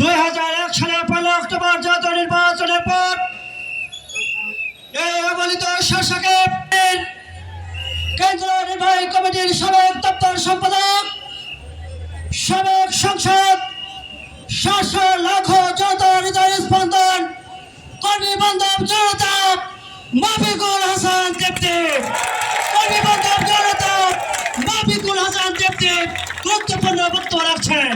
দুই হাজার এক সালের পয়লা অক্টোবর জাতীয় নির্বাচনের পর এই অবলিত শাসকে কেন্দ্র নির্বাহী কমিটির সাবেক দপ্তর সম্পাদক, সাবেক সংসদ সাতশো লাখো জনতা হৃদয় স্পন্দন, কর্মী বান্ধব জনতা, মাফিকুল হাসান দেবতে কর্মী বান্ধব জনতা, মাফিকুল হাসান দেবতে গুরুত্বপূর্ণ বক্তব্য রাখছেন।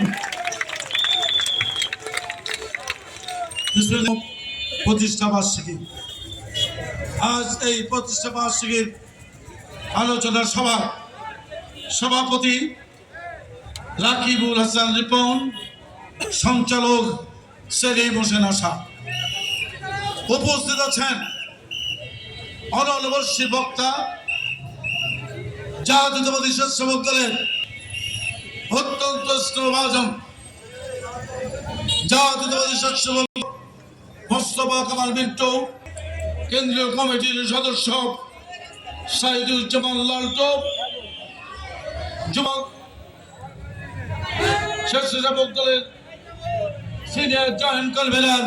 প্রতিষ্ঠা বার্ষিকী। আজ এই প্রতিষ্ঠা বার্ষিকীর আলোচনা সভা। সভাপতি রাকিবুল হাসান রিপন, সঞ্চালক সেলিম হোসেন আশা। উপস্থিত আছেন অনলবর্ষী বক্তা, জাতীয়তাবাদী স্বেচ্ছাসেবক দলের অত্যন্ত স্নেহভাজন জাতীয়তাবাদী স্বেচ্ছাসেবক মোস্তফা কামাল কেন্দ্রীয় কমিটির সদস্য সাইদুজ্জামান লালটো। যুবক, স্বেচ্ছাসেবক দলের senior joint convener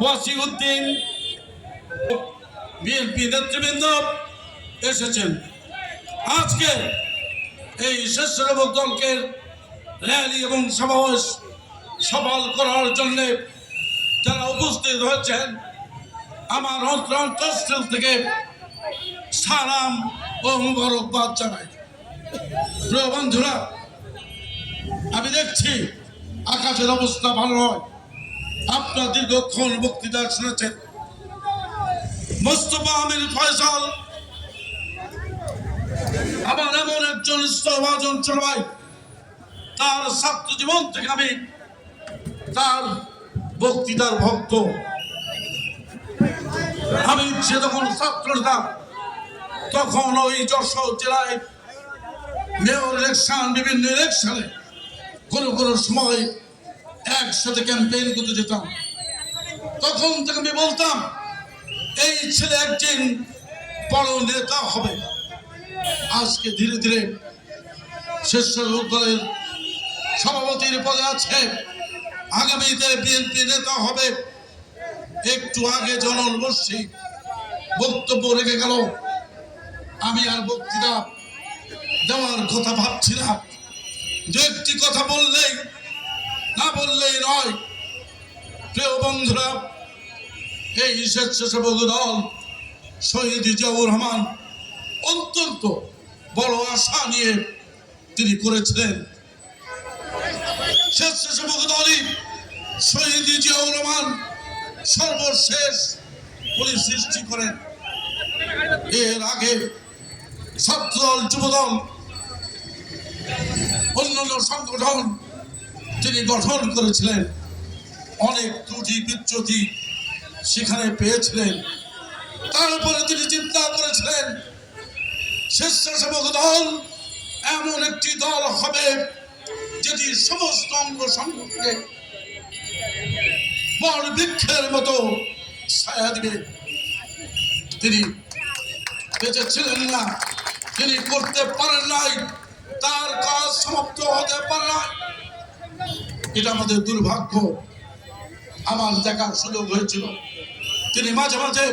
Wasi Uddin BNP নেতৃবৃন্দ এসেছেন। আজকে এই স্বেচ্ছাসেবক দলকে র্যালি এবং সমাবেশ সফল করার জন্যে যারা উপস্থিত হয়েছেন, আমার অন্তরস্থল থেকে সালাম ও মুবারকবাদ জানাই। প্রিয় বন্ধুরা, আমি দেখছি আকাশের অবস্থা ভালো নয়। আপনার দীর্ঘক্ষণ বক্তৃতা শুনেছেন। মোস্তফা আমির ফয়সাল আমার এমন একজন স্তভাজন ছোট ভাই তার ছাত্র জীবন থেকে আমি তার বক্তৃতার ভক্ত। আমি সে তখন ছাত্র নেতা তখন ওই যশোর জেলায় মেয়র ইলেকশন বিভিন্ন ইলেকশনে কোনো কোনো সময় একসাথে ক্যাম্পেইন করতে যেতাম। তখন থেকে আমি বলতাম, এই ছেলে একদিন বড় নেতা হবে। আজকে ধীরে ধীরে স্বেচ্ছাসেবক দলের সভাপতির পদে আছে আগামীতে বিএনপি নেতা হবে। একটু আগে জনল বসছি বক্তব্য রেখে গেল। আমি আর বক্তৃতা দেওয়ার কথা ভাবছিলাম। যে একটি কথা বললেই, না বললেই নয়। প্রিয় বন্ধুরা, এই স্বেচ্ছাসেবক দল শহীদ জিয়াউর রহমান অত্যন্ত বড় আশা নিয়ে তিনি করেছিলেন। স্বেচ্ছাসেবক দলই শহীদ জিয়াউর রহমান সর্বশেষ পুলিশ সৃষ্টি করেন। এর আগে ছাত্রদল যুবদল, অন্যান্য সংগঠন তিনি গঠন করেছিলেন। অনেক ত্রুটি, বিচ্যুতি সেখানে পেয়েছিলেন। তারপরে তিনি চিন্তা করেছিলেন স্বেচ্ছাসেবক দল এমন একটি দল হবে যেটি সমস্ত অঙ্গ সংগঠনকে বড় বৃক্ষের মতো ছায়া দিবে, তিনি বেঁচে ছিলেন না, তিনি করতে পারেন নাই, তার কাজ সমাপ্ত হতে পারে নাই। এটা আমাদের দুর্ভাগ্য। আমার দেখার সুযোগ হয়েছিল। তিনি মাঝে মাঝে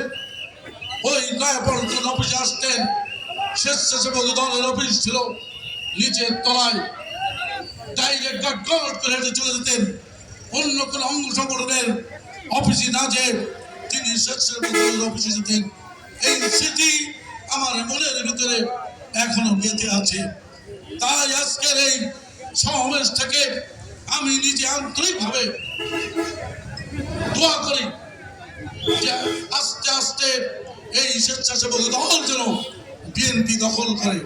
ওই নয়াপল্টন অফিসে আসতেন, স্বেচ্ছাসেবক দলের অফিস ছিল, নিচের তলায়। ডাইরেক্ট করে হেঁটে চলে যেতেন। অন্য কোনো অঙ্গ সংগঠনের অফিসে না যে তিনি অফিসে যেতেন। এই স্মৃতি আমার মনের ভিতরে এখনও গেঁথে আছে। তাই আজকের এই সমাবেশ থেকে আমি নিজে আন্তরিকভাবে দোয়া করি যে আস্তে আস্তে এই স্বেচ্ছাসেবক দল যেন বিএনপি দখল করে।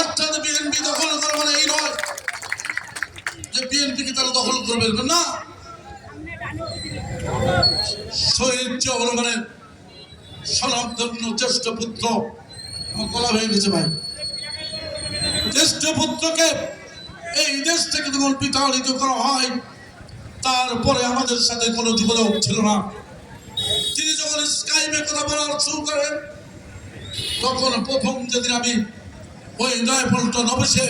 অর্থাৎ বিএনপি দখল করে মানে এই নয় যে বিএনপিকে তারা দখল করবে, না। শহীদ জ্যেষ্ঠ পুত্র গলা গেছে ভাই। জ্যেষ্ঠ পুত্রকে এই দেশ থেকে যখন করা হয়, তারপরে আমাদের সাথে কোনো যোগাযোগ ছিল না। তিনি যখন স্কাইপে কথা বলার শুরু করেন, তখন প্রথম যেদিন আমি ওই নয়পল্টন অফিসে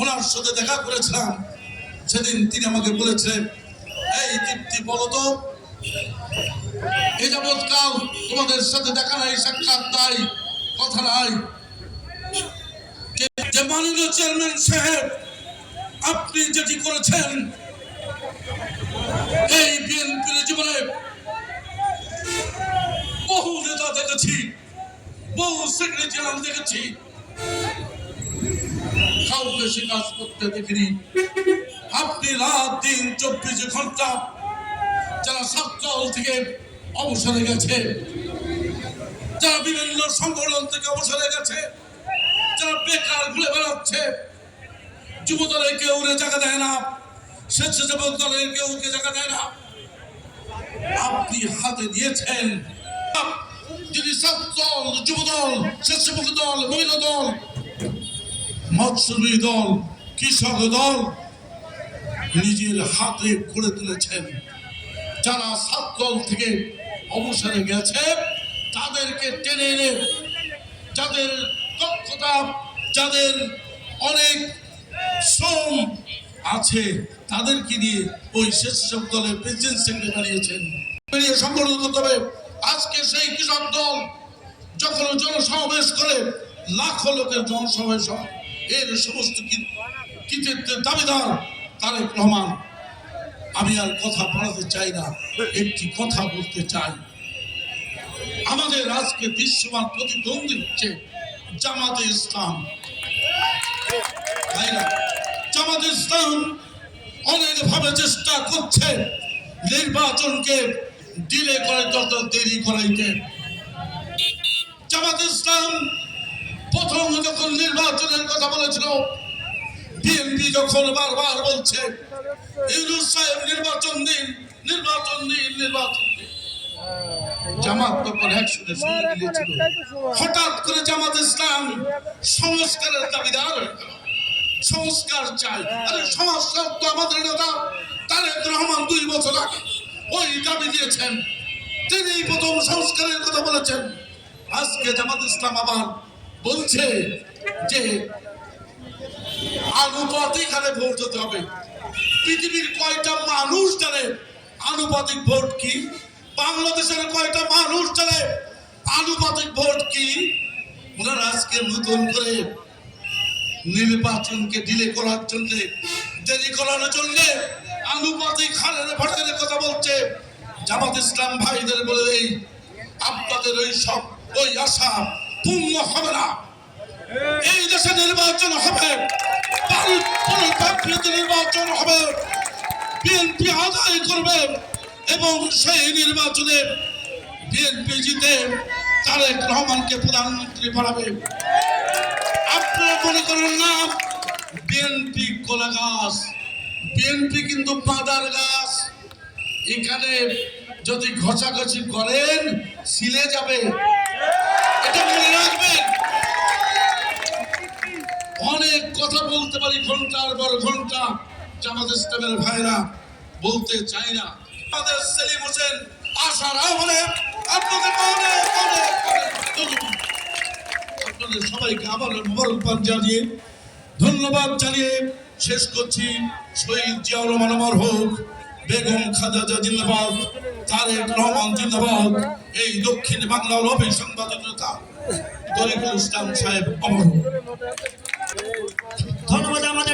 ওনার সাথে দেখা করেছিলাম সেদিন তিনি আমাকে বলেছিলেন, এই তৃপ্তি বলতো এ যাবৎকাল তোমাদের সাথে দেখা নাই, সাক্ষাৎ নাই, কথা নাই। যে- মাননীয় চেয়ারম্যান সাহেব, আপনি যেটি করেছেন, এই বিএনপির জীবনে বহু নেতা দেখেছি, বহু সেক্রেটারি দেখেছি। কাউকে সে কাজ করতে দেখিনি। আপনি রাত, দিন, চব্বিশ ঘণ্টা যারা ছাত্রদল থেকে অবসরে গেছে, যারা বিভিন্ন সংগঠন থেকে অবসরে গেছে, যারা বেকার ঘুরে বেড়াচ্ছে যুব দলের কেউ জায়গা দেয় না, স্বেচ্ছাসেবক দলের কেউ কে জায়গা দেয় না। আপনি হাতে দিয়েছেন। যদি ছাত্রদল যুব দল স্বেচ্ছাসেবক দল, মহিলা দল, মৎস্যজীবী দল, কৃষক দল নিজের হাতে গড়ে তুলেছেন। যারা ছাত্রদল থেকে অবসরে গেছে, তাদেরকে টেনে এনে যাদের দক্ষতা, যাদের অনেক শ্রম আছে, তাদেরকে নিয়ে ওই স্বেচ্ছাসেবক দলের প্রেসিডেন্ট সেক্রেটারি বানিয়েছেন বেরিয়ে সংগঠন করতে হবে আজকে সেই কৃষক দল যখন জনসমাবেশ করে, লাখো লোকের জনসমাবেশ এর সমস্ত কৃতিত্বের দাবিদার তারেক রহমান, আমি আর কথা বাড়াতে চাই না, একটি কথা বলতে চাই। আমাদের আজকে দৃশ্যমান প্রতিদ্বন্দ্বী হচ্ছে জামাতে ইসলাম। জামাতে ইসলাম অনেকভাবে চেষ্টা করছে নির্বাচনকে ডিলে করে যত দেরি করাইতে। জামাত ইসলাম প্রথম যখন নির্বাচনের কথা বলেছিল বিএনপি যখন বারবার বলছে নির্বাচন দিন নির্বাচন দিন নির্বাচন দিন। সংস্কার চাই। সংস্কার তো আমাদের রহমান দুই বছর ওই তিনি প্রথম সংস্কারের কথা বলেছেন। আজকে জামাত ইসলাম আবার বলছে যে আনুপাতিক হারে ভোট হতে হবে। পৃথিবীর কয়টা মানুষ জানে আনুপাতিক ভোট কি? বাংলাদেশের কয়টা মানুষ জানে আনুপাতিক ভোট কি? ওনারা আজকে নতুন করে নির্বাচনকে ডিলে করার জন্য, দেরি করানোর জন্য আনুপাতিক হারের ভোটের কথা বলছে। জামাত ইসলাম ভাইদের বলে দেই, আপনাদের ওই সব, ওই আশা পূর্ণ হবে না। এই দেশে নির্বাচন হবে। নির্বাচন হবে বিএনপি আদায় করবে এবং সেই নির্বাচনে বিএনপি জিতে তারেক রহমানকে প্রধানমন্ত্রী বানাবে আপনারা মনে করেন না বিএনপি কলা গাছ বিএনপি কিন্তু পাদার গাছ। এখানে যদি ঘষাঘষি করেন, সিলে যাবে। এটা মনে রাখবেন অনেক কথা বলতে পারি ঘণ্টার পর ঘণ্টা জামাত ইসলামের ভাইরা বলতে চাই না আমাদের সেলিম হোসেন আশার আহ্বানে আপনাদের অনেক অনেক আপনাদের সবাইকে আবার মোবারকবাদ জানিয়ে ধন্যবাদ জানিয়ে শেষ করছি শহীদ জিয়াউর রহমান আমার হোক, বেগম খাজাজা জিন্দাবাদ, তারেক রহমান জিন্দাবাদ, এই দক্ষিণ বাংলার অভিসংবাদিকতা তরিকুল ইসলাম সাহেব অমর। ধন্যবাদ আমাদের